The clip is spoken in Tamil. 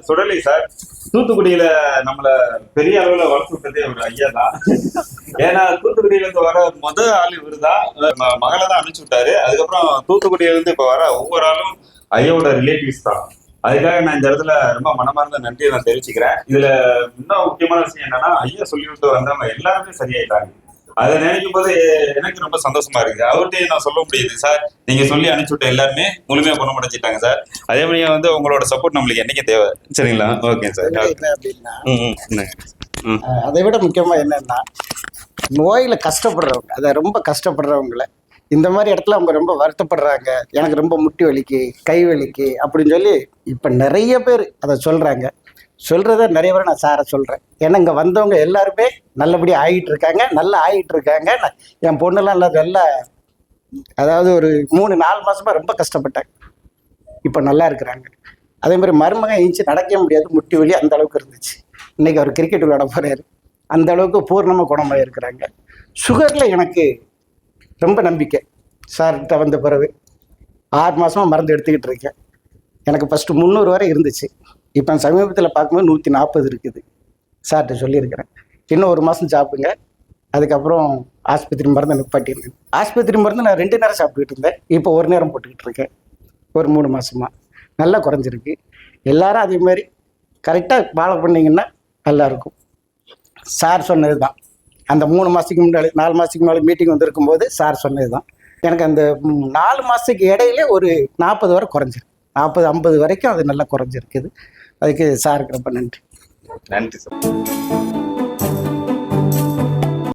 சுடலை சார். தூத்துக்குடியில நம்மள பெரிய அளவுல வளர்த்து விட்டதே ஒரு ஐயா தான். ஏன்னா தூத்துக்குடியில இருந்து வர முத ஆள் இவருதான் ம- மகளை தான் அனுப்பிச்சு விட்டாரு. அதுக்கப்புறம் தூத்துக்குடியில இருந்து இப்ப வர ஒவ்வொரு ஆளும் ஐயாவோட ரிலேட்டிவ்ஸ் தான். அதுக்காக நான் இந்த இடத்துல ரொம்ப மனமார்ந்த நன்றியை நான் தெரிவிச்சுக்கிறேன். இதுல இன்னும் முக்கியமான விஷயம் என்னன்னா ஐயா சொல்லி விட்டு வந்தவங்க எல்லாருமே சரியாயிட்டாங்க. அதை நினைக்கும் போது எனக்கு ரொம்ப சந்தோஷமா இருக்குது. அவர்கிட்டயே நான் சொல்ல முடியுது சார். நீங்க சொல்லி அனுப்பிச்சு விட்ட எல்லாருமே முழுமையா குணமடைச்சிட்டாங்க சார். அதே மாதிரி வந்து உங்களோட சப்போர்ட் நம்மளுக்கு என்னைக்கு தேவை. சரிங்களா? ஓகே சார் அதை விட முக்கியமா என்னன்னா நோயில கஷ்டப்படுறவங்க அதை ரொம்ப கஷ்டப்படுறவங்கள இந்த மாதிரி இடத்துல அவங்க ரொம்ப வருத்தப்படுறாங்க. எனக்கு ரொம்ப முட்டி வலிக்கு கை வலிக்கு அப்படின்னு சொல்லி இப்போ நிறைய பேர் அதை சொல்றாங்க. சொல்கிறத நிறைய பேரை நான் சாரை சொல்கிறேன் ஏன்னா இங்கே வந்தவங்க எல்லாருமே நல்லபடியாக ஆகிட்டு இருக்காங்க நல்லா ஆகிட்டு இருக்காங்க என் பொண்ணுலாம் நல்லா நல்லா அதாவது ஒரு மூணு நாலு மாதமாக ரொம்ப கஷ்டப்பட்டாங்க இப்போ நல்லா இருக்கிறாங்க. அதே மாதிரி மருமகன் எழுந்துச்சு நடக்கவே முடியாது. முட்டி வலி அந்த அளவுக்கு இருந்துச்சு. இன்றைக்கி அவர் கிரிக்கெட் விளையாட போறாரு. அந்த அளவுக்கு பூர்ணமாக குணமாக இருக்கிறாங்க. சுகரில் எனக்கு ரொம்ப நம்பிக்கை. சார்கிட்ட வந்த பிறகு ஆறு மாதமாக மருந்து எடுத்துக்கிட்டு இருக்கேன். எனக்கு ஃபஸ்ட்டு முந்நூறு வரை இருந்துச்சு. இப்போ சமீபத்தில் பார்க்கும்போது நூற்றி நாற்பது இருக்குது. சார்கிட்ட சொல்லியிருக்கிறேன். இன்னும் ஒரு மாதம் சாப்பிடுங்க. அதுக்கப்புறம் ஆஸ்பத்திரி மருந்து நிப்பாட்டியிருந்தேன் ஆஸ்பத்திரி மருந்து நான் ரெண்டு நேரம் சாப்பிட்டுக்கிட்டு இருந்தேன். இப்போ ஒரு நேரம் போட்டுக்கிட்டு இருக்கேன். ஒரு மூணு மாதமாக நல்லா குறைஞ்சிருக்கு. எல்லாரும் அதே மாதிரி கரெக்டாக ஃபாலோ பண்ணிங்கன்னா நல்லாயிருக்கும் சார் சொன்னது தான் அந்த மூணு மாதத்துக்கு முன்னாடி நாலு மாதத்துக்கு முன்னாடி மீட்டிங் வந்திருக்கும் போது சார் சொன்னது தான் எனக்கு அந்த நாலு மாதத்துக்கு இடையில ஒரு நாற்பது வரை குறைஞ்சிருக்கு. நாற்பது ஐம்பது வரைக்கும் அது நல்லா குறைஞ்சிருக்குது. அதுக்கு சாருக்கு ரொம்ப நன்றி. நன்றி சார்.